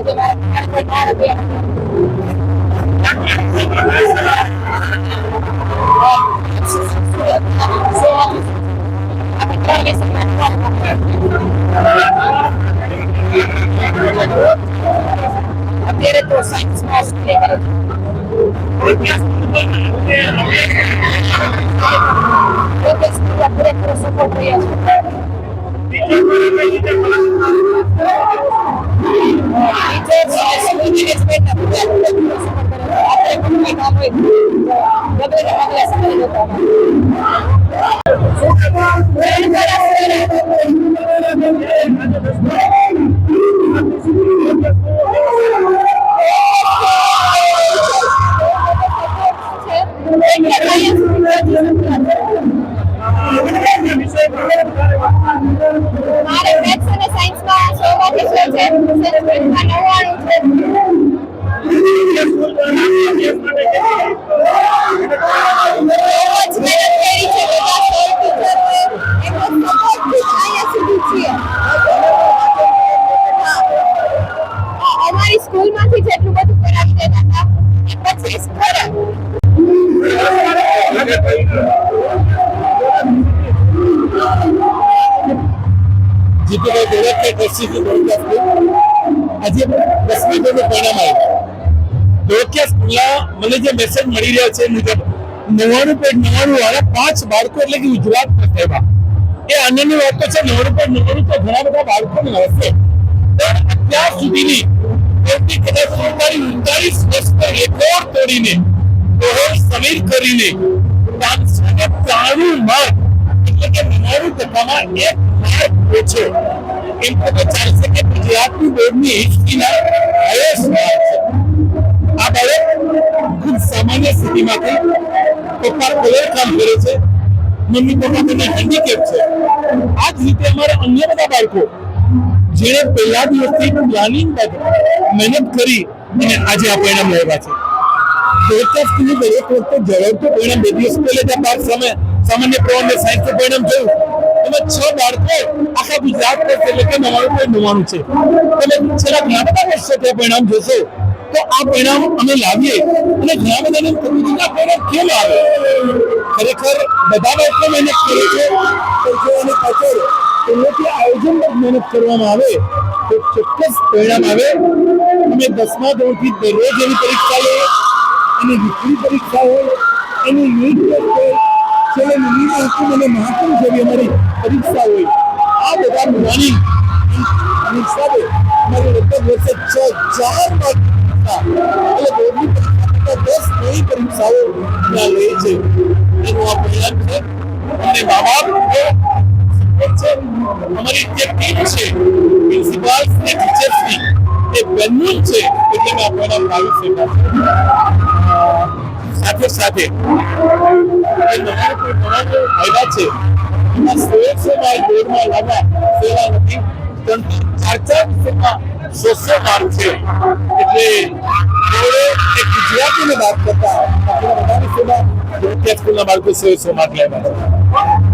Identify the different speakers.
Speaker 1: આજે મારા બાળકો ના આવ્યા. અત્યારે તો સાયન્સમાં પૂરેપૂરો સપોર્ટ રહ્યા છે મારે મેથ્સ અને સાયન્સમાં સો માંથી સો છે સંસ્કૃતમાં નવ્વાણું છે સ્કૂલમાંથી જેટલું બધું કરાવી દેતા હતા. પછી
Speaker 2: મને જે મેસેજ મળી રહ્યો છે મુજબ નવ્વાણું પોઈન્ટ પાંચ બાળકો એટલે કે ગુજરાત પ્રતિભા એ આનંદની વાત છે, નવ્વાણું પોઈન્ટ ઘણા બધા બાળકોને હશે પણ અત્યાર સુધીની એમની કદાચ સરકારી ઉનતાલીસ વર્ષના તોડીને દોહર સમીર કરીને પાંચસો ને ત્રાણું માર્ક, એટલે કે નવ્વાણું ટકામાં એક માર્ક ઓછો એમ તો ચાલશે કે ગુજરાતની બોર્ડની હિસ્ટ્રીના હાઈએસ્ટ માર્ક છે. આ બાળક ખૂબ સામાન્ય સ્થિતિમાંથી પપ્પા કોલેજ કામ કરે છે, મમ્મી પપ્પા બંને હેન્ડીકેપ છે. આ જ રીતે અમારા અન્ય બધા બાળકો જેણે પહેલા દિવસથી પ્લાનિંગ મહેનત કરી અને આજે આ પરિણામ લેવા છે. સ્કૂલની દરેક વખતે ઝડપથી પરિણામ બે દિવસ પહેલે ત્યાં બાર સામે સામાન્ય પ્રવાહને સાયન્સનું પરિણામ જોયું એમાં છ બાળકો આખા ગુજરાત એટલે કે નવાણું પોઈન્ટ નવ્વાણું છે. તમે છેલ્લા ઘણા વર્ષો ત્યાં પરિણામ જોશો, તો આ પરિણામ અમે લાવીએ અને ઘણા બધાને આ પરિણામ કેમ આવે? ખરેખર બધા બાળકો મહેનત કરે છે આને પાછળ એમનેથી આયોજનબદ્ધ મહેનત કરવામાં આવે, તો ચોક્કસ પરિણામ આવે. અમે દસમા ધોરણથી દરરોજ એની પરીક્ષા લઈએ એની વીકલી પરીક્ષા હોય, એની યુનિટ ટેસ્ટ છેલ્લે મિનિટ હુકુમ અને મહાકુમ જેવી અમારી પરીક્ષા હોય. આ બધા પ્લાનિંગ હિસાબે અમારી લગભગ વર્ષે છ, ચાર માર્ક એટલે બોર્ડની પરીક્ષા દસ નવી પરીક્ષાઓ ત્યાં લે છે. એનું આ પરિણામ છે. અને મા બાપ અમારી જે છે ટીચર્સની એ બેનનું છે, એટલે મેં આ પરિણામ લાવી સાથે સાથે, એ નવા કોઈ ફાયદા છે એમાં સોએ સો માર્ક બોર્ડમાં લાવવા નથી. પણ ચાર ચાર વિષયમાં સો સો માર્ક છે. એટલે એક ગુજરાતીને વાત કરતા બાકીના બધા વિષયમાં સ્કૂલના લેવા. છે